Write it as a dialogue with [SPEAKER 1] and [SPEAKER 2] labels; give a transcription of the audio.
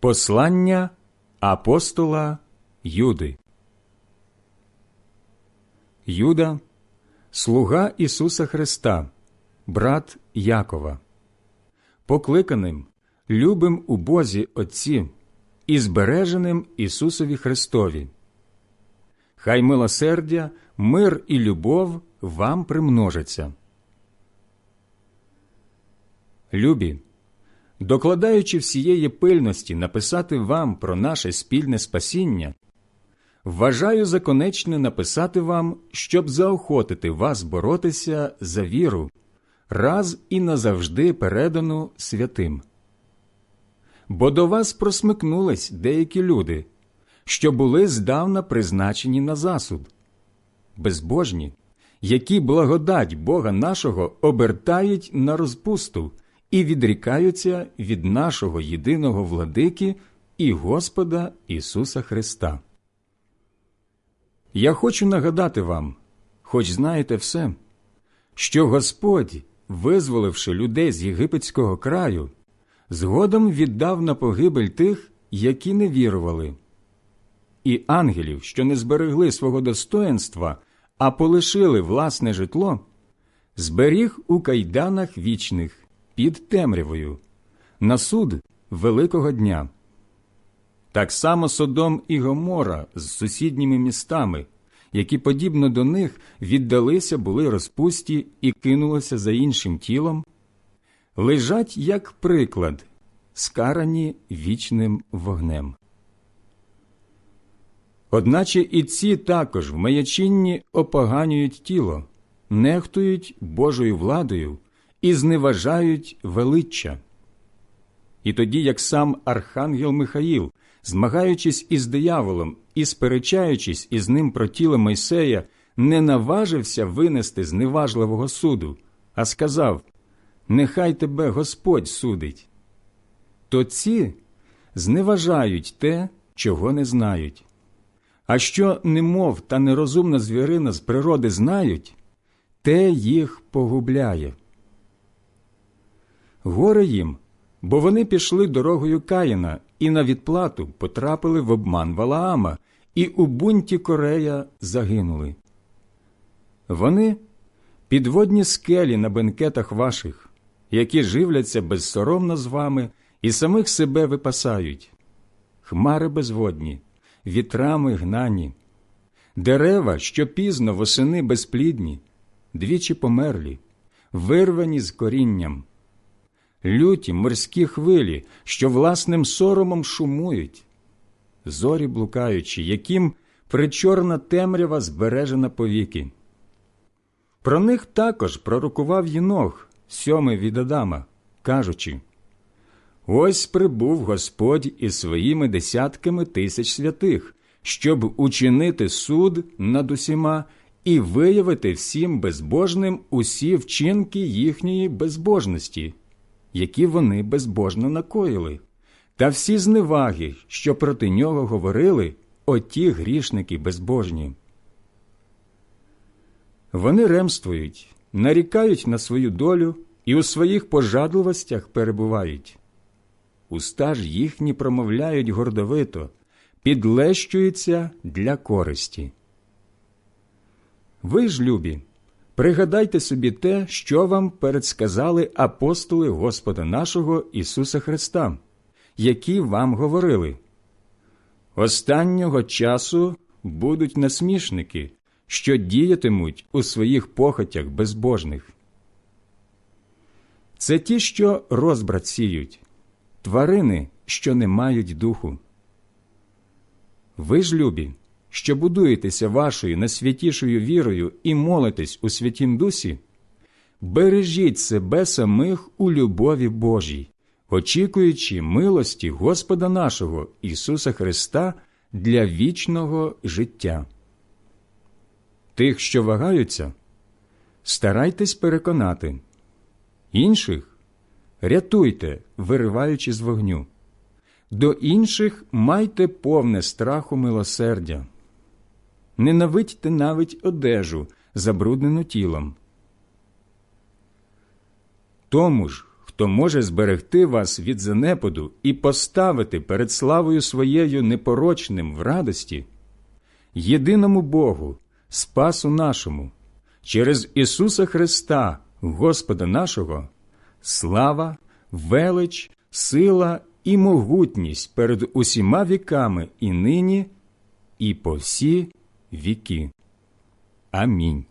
[SPEAKER 1] Послання апостола Юди. Юда, слуга Ісуса Христа, брат Якова, покликаним, любим у Бозі Отці і збереженим Ісусові Христові. Хай милосердя, мир і любов вам примножаться. Любі докладаючи всієї пильності написати вам про наше спільне спасіння, вважаю за конечне написати вам, щоб заохотити вас боротися за віру, раз і назавжди передану святим. Бо до вас просмикнулись деякі люди, що були здавна призначені на засуд, безбожні, які благодать Бога нашого обертають на розпусту і відрікаються від нашого єдиного владики і Господа Ісуса Христа. Я хочу нагадати вам, хоч знаєте все, що Господь, визволивши людей з єгипетського краю, згодом віддав на погибель тих, які не вірували, і ангелів, що не зберегли свого достоинства, а полишили власне житло, зберіг у кайданах вічних під темрявою, на суд Великого дня. Так само Содом і Гомора з сусідніми містами, які, подібно до них, віддалися були розпусті і кинулися за іншим тілом, лежать як приклад, скарані вічним вогнем. Одначе і ці також в маячинні опоганюють тіло, нехтують Божою владою і зневажають величчя. І тоді, як сам Архангел Михаїл, змагаючись із дияволом і сперечаючись із ним про тіло Мойсея, не наважився винести зневажливого суду, а сказав Нехай тебе Господь судить. То ці зневажають те, чого не знають. А що немов та нерозумна звірина з природи знають, те їх погубляє. Горе їм, бо вони пішли дорогою Каїна і на відплату потрапили в обман Валаама, і у бунті Корея загинули. Вони підводні скелі на бенкетах ваших, які живляться безсоромно з вами і самих себе випасають, хмари безводні, вітрами гнані, дерева, що пізно восени безплідні, двічі померлі, вирвані з корінням люті морські хвилі, що власним соромом шумують, зорі блукаючі, яким причорна темрява збережена повіки. Про них також пророкував Єнох, сьомий від Адама, кажучи Ось прибув Господь із своїми десятками тисяч святих, щоб учинити суд над усіма і виявити всім безбожним усі вчинки їхньої безбожності які вони безбожно накоїли, та всі зневаги, що проти нього говорили оті грішники безбожні. Вони ремствують, нарікають на свою долю і у своїх пожадливостях перебувають. Уста ж їхні промовляють гордовито, підлещуються для користі. Ви ж, любі, Пригадайте собі те, що вам передсказали апостоли Господа нашого Ісуса Христа, які вам говорили. Останнього часу будуть насмішники, що діятимуть у своїх похотях безбожних. Це ті, що розбрат сіють, тварини, що не мають духу. Ви ж любі що будуєтеся вашою найсвятішою вірою і молитесь у Святім Дусі, бережіть себе самих у любові Божій, очікуючи милості Господа нашого Ісуса Христа для вічного життя. Тих, що вагаються, старайтесь переконати, інших рятуйте, вириваючи з вогню. До інших майте повне страху милосердя ненавидьте навіть одежу, забруднену тілом. Тому ж, хто може зберегти вас від занепаду і поставити перед славою своєю непорочним в радості, єдиному Богу, Спасу нашому, через Ісуса Христа, Господа нашого, слава, велич, сила і могутність перед усіма віками і нині, і по всі vi que a mim.